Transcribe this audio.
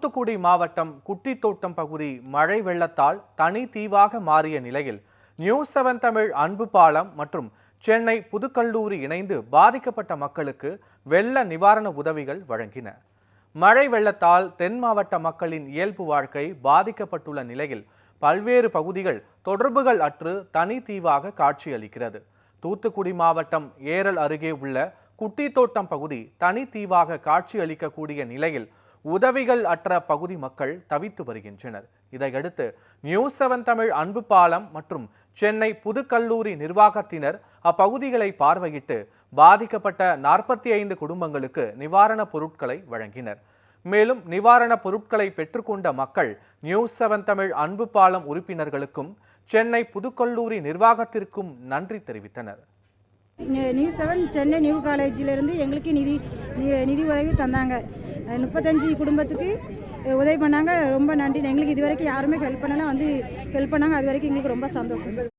தூத்துக்குடி மாவட்டம் குட்டித்தோட்டம் பகுதி மழை வெள்ளத்தால் தனி தீவாக மாறிய நிலையில் நியூ செவன் தமிழ் அன்பு பாலம் மற்றும் சென்னை புதுக்கல்லூரி இணைந்து பாதிக்கப்பட்ட மக்களுக்கு வெள்ள நிவாரண உதவிகள் வழங்கின. மழை வெள்ளத்தால் தென் மாவட்ட மக்களின் இயல்பு வாழ்க்கை பாதிக்கப்பட்டுள்ள நிலையில் பல்வேறு பகுதிகள் தொடர்புகள் அற்று தனி தீவாக காட்சியளிக்கிறது. தூத்துக்குடி மாவட்டம் ஏரல் அருகே உள்ள குட்டித்தோட்டம் பகுதி தனி தீவாக காட்சியளிக்கக்கூடிய நிலையில் உதவிகள் அற்ற பகுதி மக்கள் தவித்து வருகின்றனர். இதையடுத்து நியூஸ் செவன் தமிழ் அன்பு பாலம் மற்றும் சென்னை புதுக்கல்லூரி நிர்வாகத்தினர் அப்பகுதிகளை பார்வையிட்டு பாதிக்கப்பட்ட நாற்பத்தி ஐந்து குடும்பங்களுக்கு நிவாரணப் பொருட்களை வழங்கினர். மேலும் நிவாரணப் பொருட்களை பெற்றுக்கொண்ட மக்கள் நியூஸ் செவன் தமிழ் அன்பு பாலம் உறுப்பினர்களுக்கும் சென்னை புதுக்கல்லூரி நிர்வாகத்திற்கும் நன்றி தெரிவித்தனர். நியூ செவன் சென்னை நியூ காலேஜிலிருந்து எங்களுக்கு நிதி நிதி உதவி தந்தாங்க. முப்பத்தஞ்சு குடும்பத்துக்கு உதவி பண்ணாங்க. ரொம்ப நன்றி. எங்களுக்கு இது வரைக்கும் யாருமே ஹெல்ப் பண்ணலாம் வந்து ஹெல்ப் பண்ணாங்க. அது வரைக்கும் எங்களுக்கு ரொம்ப சந்தோஷம் சார்.